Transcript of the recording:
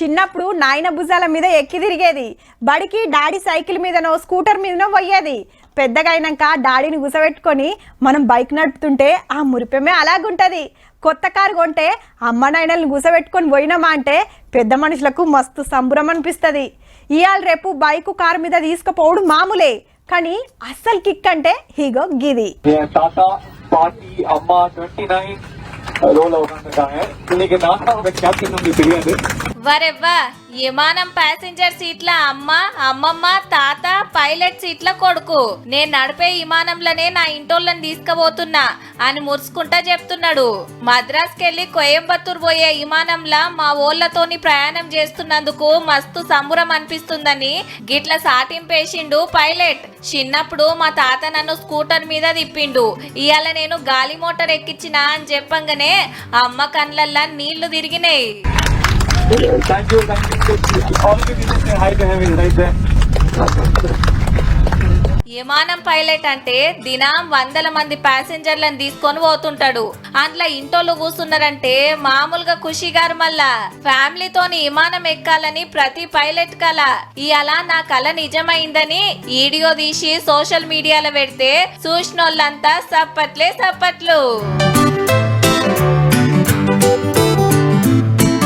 చిన్నప్పుడు నాయన భుజాల మీద ఎక్కి తిరిగేది. బడికి డాడీ సైకిల్ మీదనో స్కూటర్ మీదనో పోయేది. పెద్దగా అయినాక డాడీని గుసబెట్టుకొని మనం బైక్ నడుపుతుంటే ఆ మురిపెమే అలాగుంటుంది. కొత్త కారు కొంటే అమ్మ నాయనల్ని గుసబెట్టుకొని పోయినామా అంటే పెద్ద మనుషులకు మస్తు సంబురం అనిపిస్తుంది. ఇవాళ రేపు బైకు కారు మీద తీసుకుపోవడం మామూలే కానీ అస్సలు కిక్ అంటే హీగో గిది. వరెవ్వా విమానం ప్యాసింజర్ సీట్ల అమ్మ అమ్మమ్మ తాత పైలట్ సీట్ల కొడుకు. నేను నడిపే విమానంలోనే నా ఇంటోళ్ళని తీసుకుపోతున్నా అని మురుసుకుంటా చెప్తున్నాడు. మద్రాస్ కెళ్ళి కోయంబత్తూర్ పోయే విమానంలా మా ఓళ్ళతోని ప్రయాణం చేస్తున్నందుకు మస్తు సంబురం అనిపిస్తుందని గిట్ల సాటింపేసిండు పైలట్ చిన్నప్పుడు మా తాత నన్ను స్కూటర్ మీద తిప్పిండు. ఇవాళ నేను గాలి మోటార్ ఎక్కించినా అని చెప్పంగానే అమ్మ కండ్లల్లా నీళ్ళు తిరిగినాయి. Thank you thank you all the people high to have right there విమానం పైలట్ అంటే దినం వందల మంది ప్యాసింజర్లను తీసుకొని పోతుంటాడు. అందులో ఇంటోళ్ళు కూర్చున్నారంటే మామూలుగా ఖుషి గారు మళ్ళా. ఫ్యామిలీతోని విమానం ఎక్కాలని ప్రతి పైలట్ కల. ఇలా నా కళ నిజమైందని వీడియో తీసి సోషల్ మీడియాలో పెడితే చూసినోళ్ళంతా సప్పట్లే సప్పట్లు.